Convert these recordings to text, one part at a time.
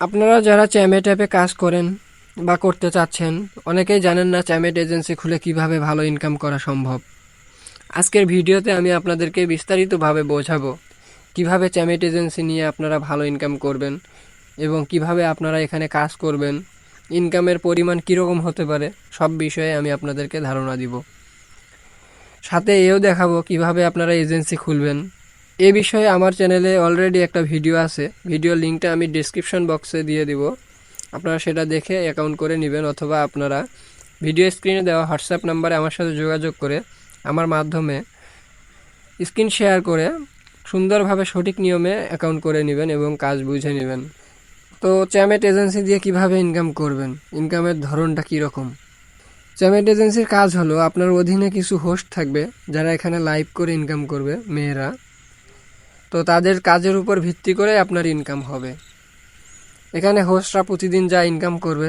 আপনারা যারা চ্যামেট অ্যাপে কাজ করেন বা করতে চাচ্ছেন, অনেকেই জানেন না চ্যামেট এজেন্সি খুলে কীভাবে ভালো ইনকাম করা সম্ভব। আজকের ভিডিওতে আমি আপনাদেরকে বিস্তারিতভাবে বোঝাবো কীভাবে চ্যামেট এজেন্সি নিয়ে আপনারা ভালো ইনকাম করবেন এবং কীভাবে আপনারা এখানে কাজ করবেন ইনকামের পরিমাণ কীরকম হতে পারে, সব বিষয়ে আমি আপনাদেরকে ধারণা দিব। সাথে এও দেখাবো কীভাবে আপনারা এজেন্সি খুলবেন এ বিষয়ে আমার চ্যানেলে অলরেডি একটা ভিডিও আছে। ভিডিওর লিঙ্কটা আমি ডিসক্রিপশন বক্সে দিয়ে দিব। আপনারা সেটা দেখে অ্যাকাউন্ট করে নেবেন অথবা আপনারা ভিডিও স্ক্রিনে দেওয়া হোয়াটসঅ্যাপ নাম্বারে আমার সাথে যোগাযোগ করে আমার মাধ্যমে স্ক্রিন শেয়ার করে সুন্দরভাবে সঠিক নিয়মে অ্যাকাউন্ট করে নেবেন এবং কাজ বুঝে নেবেন। তো চ্যামেট এজেন্সি দিয়ে কীভাবে ইনকাম করবেন? ইনকামের ধরনটা কীরকম? চ্যামেট এজেন্সির কাজ হলো, আপনার অধীনে কিছু হোস্ট থাকবে, যারা এখানে লাইভ করে ইনকাম করবে, মেয়েরা। তো তাদের কাজের উপর ভিত্তি করে আপনার ইনকাম হবে। এখানে হোস্টরা প্রতিদিন যা ইনকাম করবে,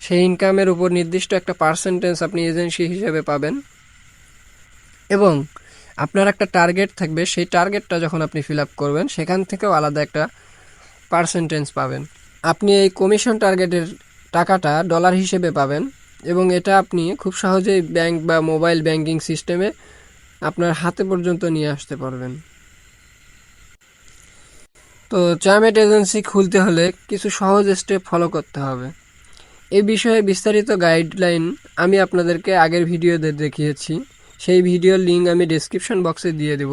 সেই ইনকামের উপর নির্দিষ্ট একটা পার্সেন্টেজ আপনি এজেন্সি হিসেবে পাবেন। এবং আপনার একটা টার্গেট থাকবে, সেই টার্গেটটা যখন আপনি ফিল আপ করবেন, সেখান থেকেও আলাদা একটা পার্সেন্টেজ পাবেন। আপনি এই কমিশন টার্গেটের টাকাটা ডলার হিসেবে পাবেন এবং এটা আপনি খুব সহজেই ব্যাংক বা মোবাইল ব্যাংকিং সিস্টেমে আপনার হাতে পর্যন্ত নিয়ে আসতে পারবেন। তো চ্যামেট এজেন্সি খুলতে হলে কিছু সহজ স্টেপ ফলো করতে হবে। এই বিষয়ে বিস্তারিত গাইডলাইন আমি আপনাদেরকে আগের ভিডিওতে দেখিয়েছি। সেই ভিডিওর লিঙ্ক আমি ডেসক্রিপশন বক্সে দিয়ে দেব।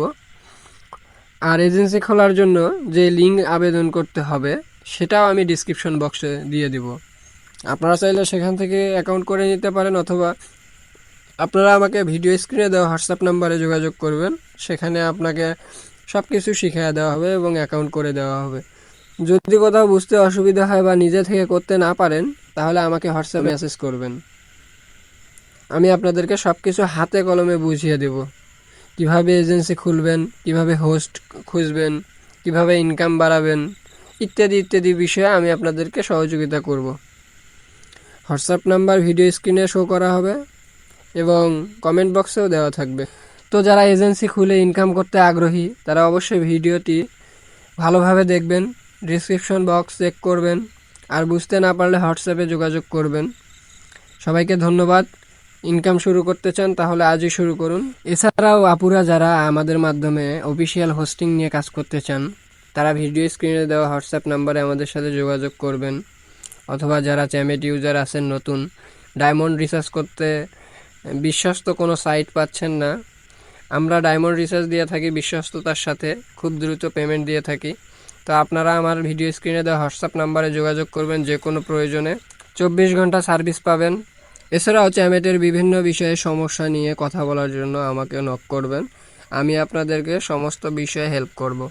আর এজেন্সি খোলার জন্য যে লিঙ্ক আবেদন করতে হবে, সেটাও আমি ডিসক্রিপশন বক্সে দিয়ে দিব। আপনারা চাইলে সেখান থেকে অ্যাকাউন্ট করে নিতে পারেন অথবা আপনারা আমাকে ভিডিও স্ক্রিনে দেওয়া হোয়াটসঅ্যাপ নাম্বারে যোগাযোগ করবেন। সেখানে আপনাকে সব কিছু শিখিয়ে দেওয়া হবে এবং অ্যাকাউন্ট করে দেওয়া হবে। যদি কোথাও বুঝতে অসুবিধা হয় বা নিজে থেকে করতে না পারেন তাহলে আমাকে হোয়াটসঅ্যাপ মেসেজ করবেন। আমি আপনাদেরকে সব কিছু হাতে কলমে বুঝিয়ে দেব। কীভাবে এজেন্সি খুলবেন কীভাবে হোস্ট খুঁজবেন কীভাবে ইনকাম বাড়াবেন ইত্যাদি ইত্যাদি বিষয়ে আমি আপনাদেরকে সহযোগিতা করব। হোয়াটসঅ্যাপ নাম্বার ভিডিও স্ক্রিনে শো করা হবে এবং কমেন্ট বক্সেও দেওয়া থাকবে। তো যারা এজেন্সি খুলে ইনকাম করতে আগ্রহী, তারা অবশ্যই ভিডিওটি ভালোভাবে দেখবেন ডিসক্রিপশন বক্স চেক করবেন, আর বুঝতে না পারলে হোয়াটসঅ্যাপে যোগাযোগ করবেন। সবাইকে ধন্যবাদ। ইনকাম শুরু করতে চান তাহলে আজই শুরু করুন। এছাড়াও আপুরা যারা আমাদের মাধ্যমে অফিসিয়াল হোস্টিং নিয়ে কাজ করতে চান, তারা ভিডিও স্ক্রিনে দেওয়া হোয়াটসঅ্যাপ নাম্বারে আমাদের সাথে যোগাযোগ করবেন। অথবা যারা চ্যামেট ইউজার আছেন নতুন ডায়মন্ড রিসার্চ করতে, বিশ্বস্ত কোনো সাইট পাচ্ছেন না আমরা ডায়মন্ড রিসার্চ দিয়ে থাকি, বিশ্বস্ততার সাথে খুব দ্রুত পেমেন্ট দিয়ে থাকি। তো আপনারা আমার ভিডিও স্ক্রিনে দেওয়া হোয়াটসঅ্যাপ নাম্বারে যোগাযোগ করবেন, যে কোনো প্রয়োজনে। চব্বিশ ঘণ্টা সার্ভিস পাবেন। এছাড়াও চ্যামেটের বিভিন্ন বিষয়ে সমস্যা নিয়ে কথা বলার জন্য আমাকে নক করবেন। আমি আপনাদেরকে সমস্ত বিষয়ে হেল্প করব।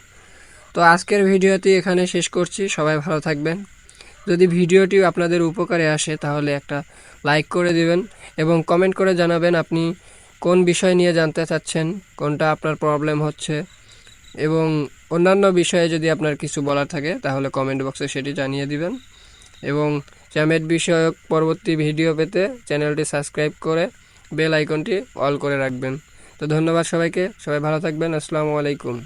তো আজকের ভিডিওটি এখানে শেষ করছি। সবাই ভালো থাকবেন। যদি ভিডিওটি আপনাদের উপকারে আসে, তাহলে একটা লাইক করে দিবেন এবং কমেন্ট করে জানাবেন আপনি কোন বিষয় নিয়ে জানতে চাচ্ছেন, কোনটা আপনার প্রবলেম হচ্ছে, এবং অন্যান্য বিষয়ে যদি আপনার কিছু বলার থাকে, তাহলে কমেন্ট বক্সে সেটি জানিয়ে দিবেন। এবং চ্যামেট বিষয়ক পরবর্তী ভিডিও পেতে চ্যানেলটি সাবস্ক্রাইব করে বেল আইকনটি অল করে রাখবেন। তো ধন্যবাদ সবাইকে, সবাই ভালো থাকবেন, আসসালামু আলাইকুম।